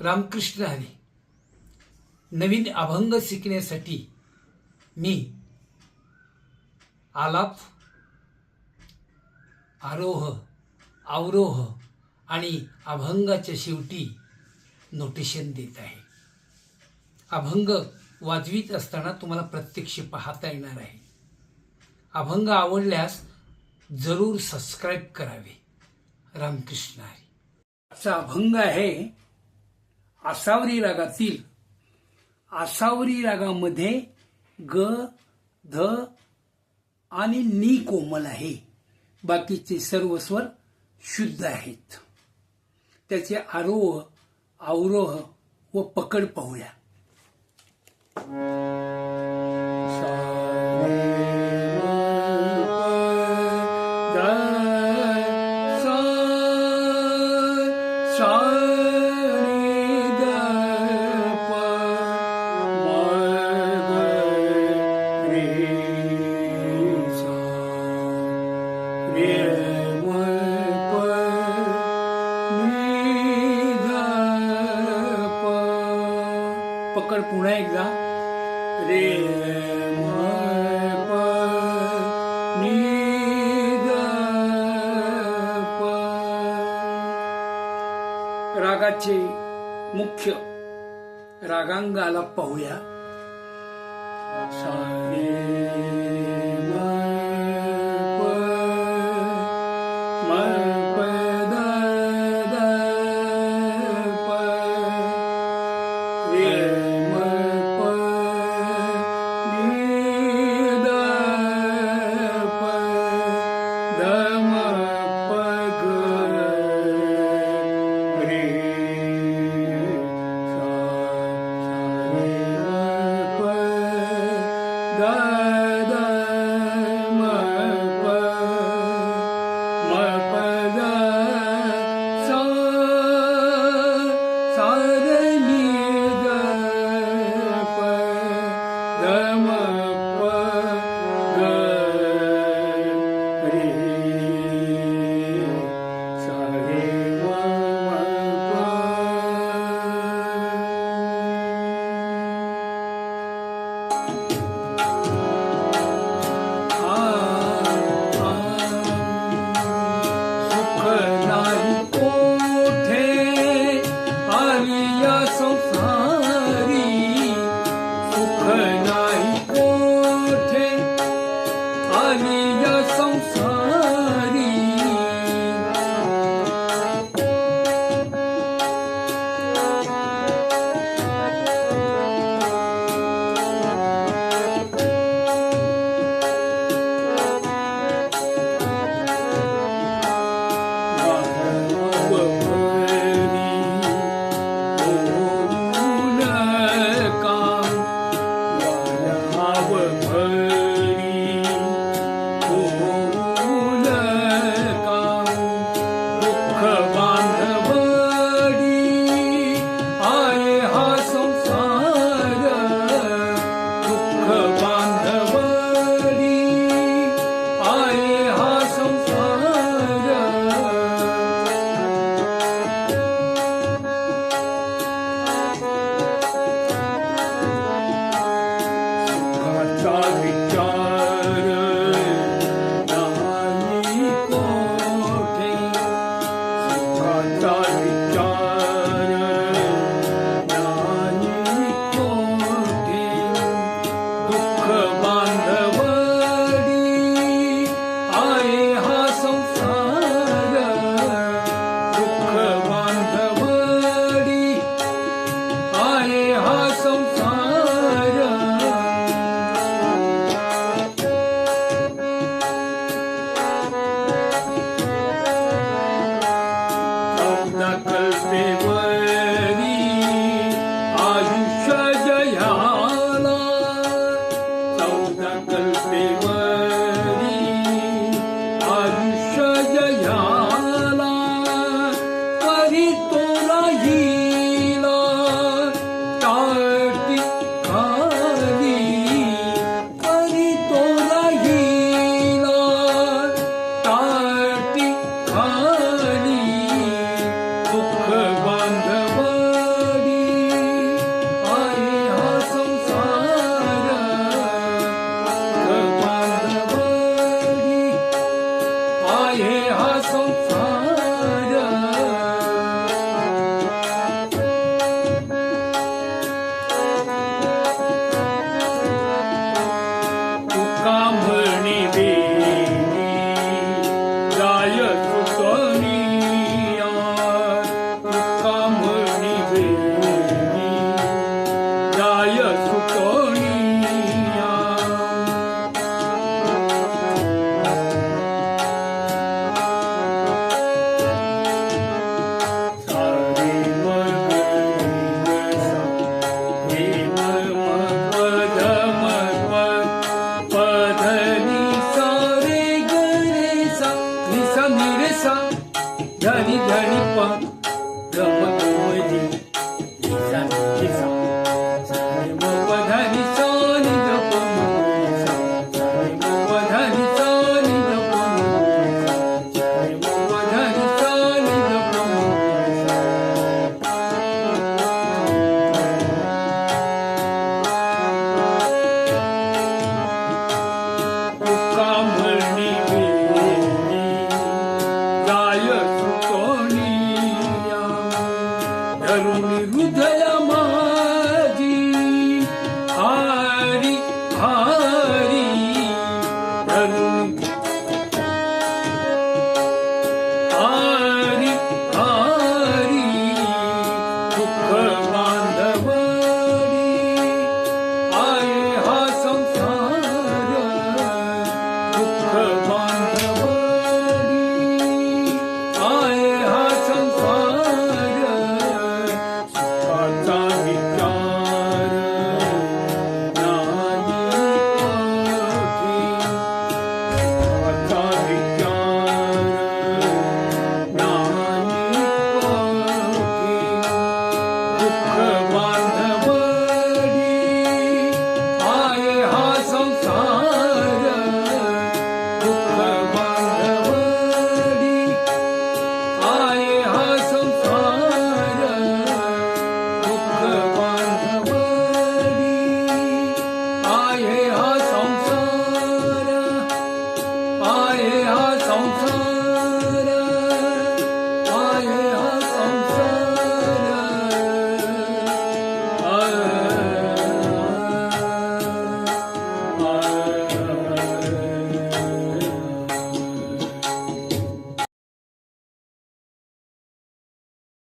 रामकृष्ण हरी. नवीन अभंग शिकण्यासाठी मी आलाप आरोह अवरोह आणि अभंगाच्या शेवटी नोटेशन देत आहे. अभंग वाजवीत असताना तुम्हाला प्रत्यक्ष पाहता येणार आहे. अभंग आवडल्यास जरूर सबस्क्राईब करावे. रामकृष्ण हरी. आजचा अभंग आहे आसावरी रागातील आसावरी रागामध्ये ग ध आणि नी कोमल आहे. बाकीचे सर्व स्वर शुद्ध आहेत. त्याचे आरोह अवरोह व पकड पाहूया. पकड पुन्हा एकदा. रे म प रागाचे मुख्य रागांगाला पाहूया. Oh. ತರುಣಿ ಹೃದಯ